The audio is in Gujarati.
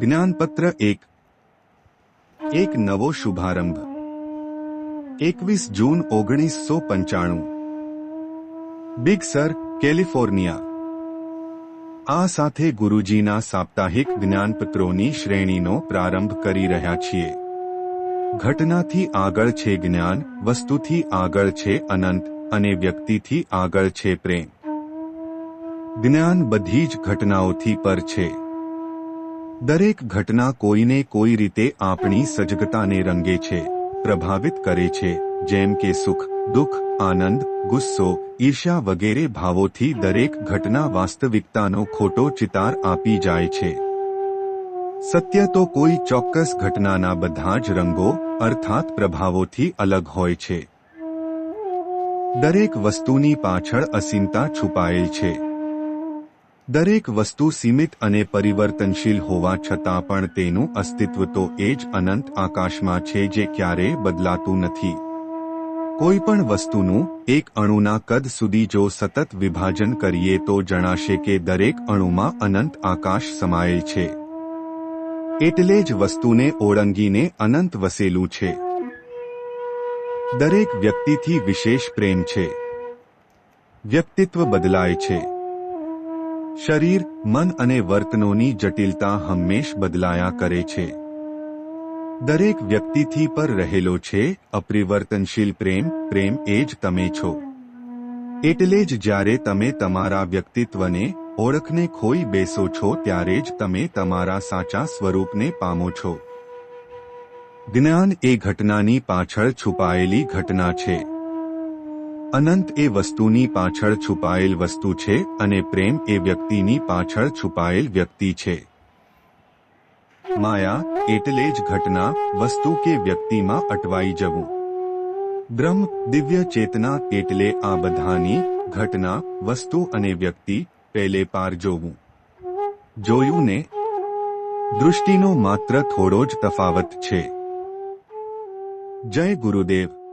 જ્ઞાનપત્ર એક. એક નવો શુભારંભ. એકવીસ જૂન ઓગણીસો પંચાણું. બિગ સર કેલિફોર્નિયા આ સાથે ગુરુજીના સાપ્તાહિક જ્ઞાનપત્રોની શ્રેણીનો પ્રારંભ કરી રહ્યા છીએ. ઘટનાથી આગળ છે જ્ઞાન, વસ્તુથી આગળ છે અનંત, અને વ્યક્તિથી આગળ છે પ્રેમ. જ્ઞાન બધી જ ઘટનાઓથી પર છે. દરેક ઘટના કોઈને કોઈ રીતે આપણી સજગતાને રંગે છે, પ્રભાવિત કરે છે, જેમ કે સુખ, દુઃખ, આનંદ, ગુસ્સો, ઈર્ષ્યા વગેરે ભાવોથી દરેક ઘટના વાસ્તવિકતાનો ખોટો ચિતાર આપી જાય છે. સત્ય તો કોઈ ચોક્કસ ઘટનાના બધા જ રંગો, અર્થાત પ્રભાવોથી અલગ હોય છે. દરેક વસ્તુની પાછળ અસીમતા છુપાયેલ છે. દરેક વસ્તુ સીમિત અને પરિવર્તનશીલ હોવા છતાં પણ તેનું અસ્તિત્વ તો એ જ અનંત આકાશમાં છે જે ક્યારેય બદલાતું નથી. કોઈ પણ વસ્તુનું એક અણુના કદ સુધી જો સતત વિભાજન કરીએ તો જણાશે કે દરેક અણુમાં અનંત આકાશ સમાયેલ છે. એટલે જ વસ્તુને ઓળંગીને અનંત વસેલું છે. દરેક વ્યક્તિથી વિશેષ પ્રેમ છે. વ્યક્તિત્વ બદલાય છે. શરીર, મન અને વર્તનોની જટિલતા હંમેશ બદલાયા કરે છે. દરેક વ્યક્તિથી પર રહેલો છે અપરિવર્તનશીલ પ્રેમ પ્રેમ એ જ તમે છો. એટલે જ જ્યારે તમે તમારા વ્યક્તિત્વને, ઓળખને ખોઈ બેસો છો ત્યારે જ તમે તમારા સાચા સ્વરૂપને પામો છો. જ્ઞાન એ ઘટનાની પાછળ છુપાયેલી ઘટના છે. અનંત એ વસ્તુની પાછળ છુપાયેલ વસ્તુ છે અને પ્રેમ એ વ્યક્તિની પાછળ છુપાયેલ વ્યક્તિ છે. માયા, એટલે જ ઘટના, વસ્તુ કે વ્યક્તિમાં અટવાઈ જવું. બ્રહ્મ, દિવ્ય ચેતના, એટલે આ બધાની ઘટના, વસ્તુ અને વ્યક્તિ પેલે પાર જોવું. જોયું ને? દૃષ્ટિનો માત્ર થોડો જ તફાવત છે. જય ગુરુદેવ.